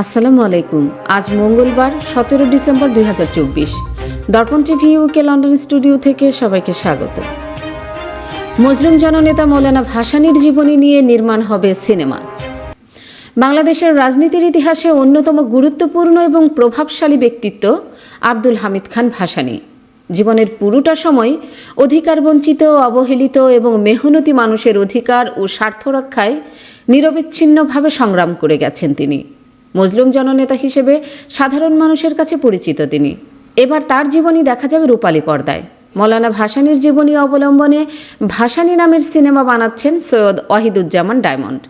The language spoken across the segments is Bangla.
আসসালামু আলাইকুম। আজ মঙ্গলবার, সতেরো ডিসেম্বর দুই হাজার চব্বিশ। দর্পণ টিভি ইউকে লন্ডন স্টুডিও থেকে সবাইকে স্বাগত। মজলুম জননেতা মৌলানা ভাসানীর জীবনী নিয়ে নির্মাণ হবে সিনেমা। বাংলাদেশের রাজনীতির ইতিহাসে অন্যতম গুরুত্বপূর্ণ এবং প্রভাবশালী ব্যক্তিত্ব আব্দুল হামিদ খান ভাসানী। জীবনের পুরোটা সময় অধিকার বঞ্চিত, অবহেলিত এবং মেহনতি মানুষের অধিকার ও স্বার্থ রক্ষায় নিরবিচ্ছিন্নভাবে সংগ্রাম করে গেছেন তিনি। মজলুম জননেতা হিসেবে সাধারণ মানুষের কাছে পরিচিত তিনি। এবার তার জীবনী দেখা যাবে রূপালী পর্দায়। মৌলানা ভাসানীর জীবনী অবলম্বনে ভাসানী নামের সিনেমা বানাচ্ছেন সৈয়দ ওয়াহিদুজ্জামান ডায়মন্ড।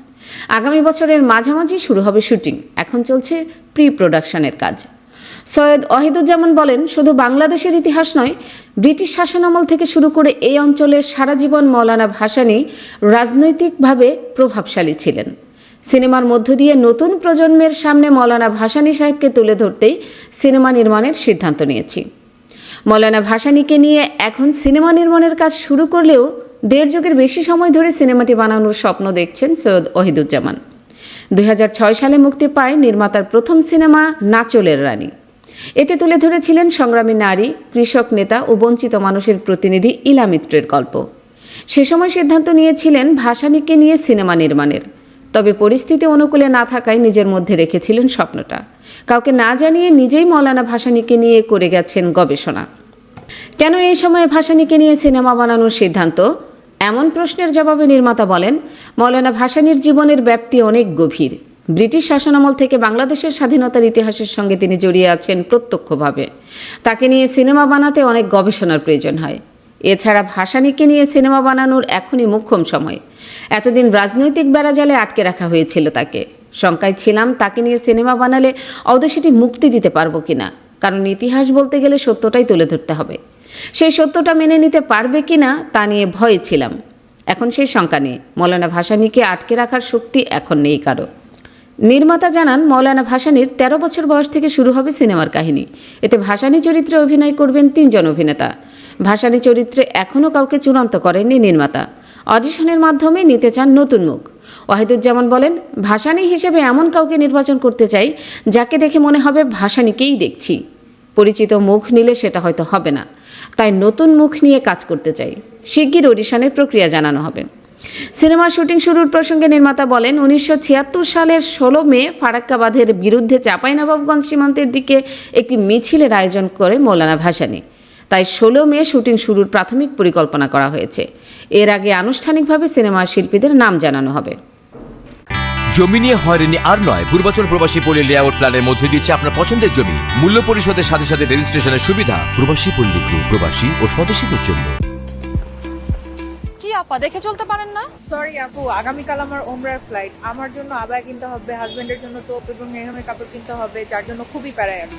আগামী বছরের মাঝামাঝি শুরু হবে শুটিং। এখন চলছে প্রি প্রোডাকশনের কাজ। সৈয়দ ওয়াহিদুজ্জামান বলেন, শুধু বাংলাদেশের ইতিহাস নয়, ব্রিটিশ শাসনামল থেকে শুরু করে এই অঞ্চলের সারা জীবন মৌলানা ভাসানী রাজনৈতিকভাবে প্রভাবশালী ছিলেন। সিনেমার মধ্য দিয়ে নতুন প্রজন্মের সামনে মৌলানা ভাসানী সাহেবকে তুলে ধরতেই সিনেমা নির্মাণের সিদ্ধান্ত নিয়েছি। মৌলানা ভাসানীকে নিয়ে এখন সিনেমা নির্মাণের কাজ শুরু করলেও দেড় যুগের বেশি সময় ধরে সিনেমাটি বানানোর স্বপ্ন দেখছেন সৈয়দ ওহিদুজ্জামান। দুই ছয় সালে মুক্তি পায় নির্মাতার প্রথম সিনেমা নাচলের রানী। এতে তুলে ধরেছিলেন সংগ্রামী নারী, কৃষক নেতা ও বঞ্চিত মানুষের প্রতিনিধি ইলা মিত্রের গল্প। সে সময় সিদ্ধান্ত নিয়েছিলেন ভাসানীকে নিয়ে সিনেমা নির্মাণের। তবে পরিস্থিতি অনুকূলে না থাকায় নিজের মধ্যে রেখেছিলেন স্বপ্নটা। কাউকে না জানিয়ে নিজেই মৌলানা ভাসানীকে নিয়ে করে গেছেন গবেষণা। কেন এই সময়ে ভাসানীকে নিয়ে সিনেমা বানানোর সিদ্ধান্ত? এমন প্রশ্নের জবাবে নির্মাতা বলেন, মৌলানা ভাসানীর জীবনের ব্যাপ্তি অনেক গভীর। ব্রিটিশ শাসনামল থেকে বাংলাদেশের স্বাধীনতার ইতিহাসের সঙ্গে তিনি জড়িয়ে আছেন প্রত্যক্ষভাবে। তাকে নিয়ে সিনেমা বানাতে অনেক গবেষণার প্রয়োজন হয়। এছাড়া ভাসানীকে নিয়ে সিনেমা বানানোর এখনই মুখ্যম সময়। এতদিন রাজনৈতিক বেড়াজালে আটকে রাখা হয়েছিল তাকে। শঙ্কায় ছিলাম তাকে নিয়ে সিনেমা বানালে অবশ্যই মুক্তি দিতে পারব কিনা, কারণ ইতিহাস বলতে গেলে সত্যটাই তুলে ধরতে হবে। সেই সত্যটা মেনে নিতে পারবে কিনা তা নিয়ে ভয়ে ছিলাম। এখন সেই শঙ্কা নেই। মৌলানা ভাসানীকে আটকে রাখার শক্তি এখন নেই কারও। নির্মাতা জানান, মৌলানা ভাসানীর ১৩ বছর বয়স থেকে শুরু হবে সিনেমার কাহিনী। এতে ভাসানী চরিত্রে অভিনয় করবেন তিনজন অভিনেতা। ভাসানী চরিত্রে এখনও কাউকে চূড়ান্ত করেননি নির্মাতা। অডিশনের মাধ্যমে নিতে চান নতুন মুখ। ওয়াহিদুজ্জামান বলেন, ভাসানী হিসেবে এমন কাউকে নির্বাচন করতে চাই, যাকে দেখে মনে হবে ভাসানীকেই দেখছি। পরিচিত মুখ নিলে সেটা হয়তো হবে না। তাই নতুন মুখ নিয়ে কাজ করতে চাই। শিগগির অডিশনের প্রক্রিয়া জানানো হবে। সিনেমার শুটিং শুরুর প্রসঙ্গে নির্মাতা বলেন, উনিশশো ছিয়াত্তর সালের ষোলো মে ফারাক্কা বাঁধের বিরুদ্ধে চাঁপাইনবাবগঞ্জ সীমান্তের দিকে একটি মিছিলের আয়োজন করে মৌলানা ভাসানী। তাই ষোলো মে শুটিং শুরুর প্রাথমিক পরিকল্পনা করা হয়েছে। এর আগে আনুষ্ঠানিকভাবে সিনেমার শিল্পীদের নাম জানানো হবে। জমি নিয়ে হয়রানি আর নয় পূর্বাচল প্রবাসী পল্লী লেআউট প্ল্যানের মধ্যে দিচ্ছে আপনার পছন্দের জমি। মূল্য পরিশোধের সাথে সাথে রেজিস্ট্রেশনের সুবিধা প্রবাসী পল্লী গ্রুপ প্রবাসী ও স্বদেশীদের জন্য। কি আপা দেখে চলতে পারেন না? সরি আপু আগামীকাল আমার ওমরার ফ্লাইট আমার জন্য আবায় কিনতে হবে হাজবেন্ডের জন্য তোপ এবং মেহমের কাপড় কিনতে হবে যার জন্য খুবই প্যারায় আমি।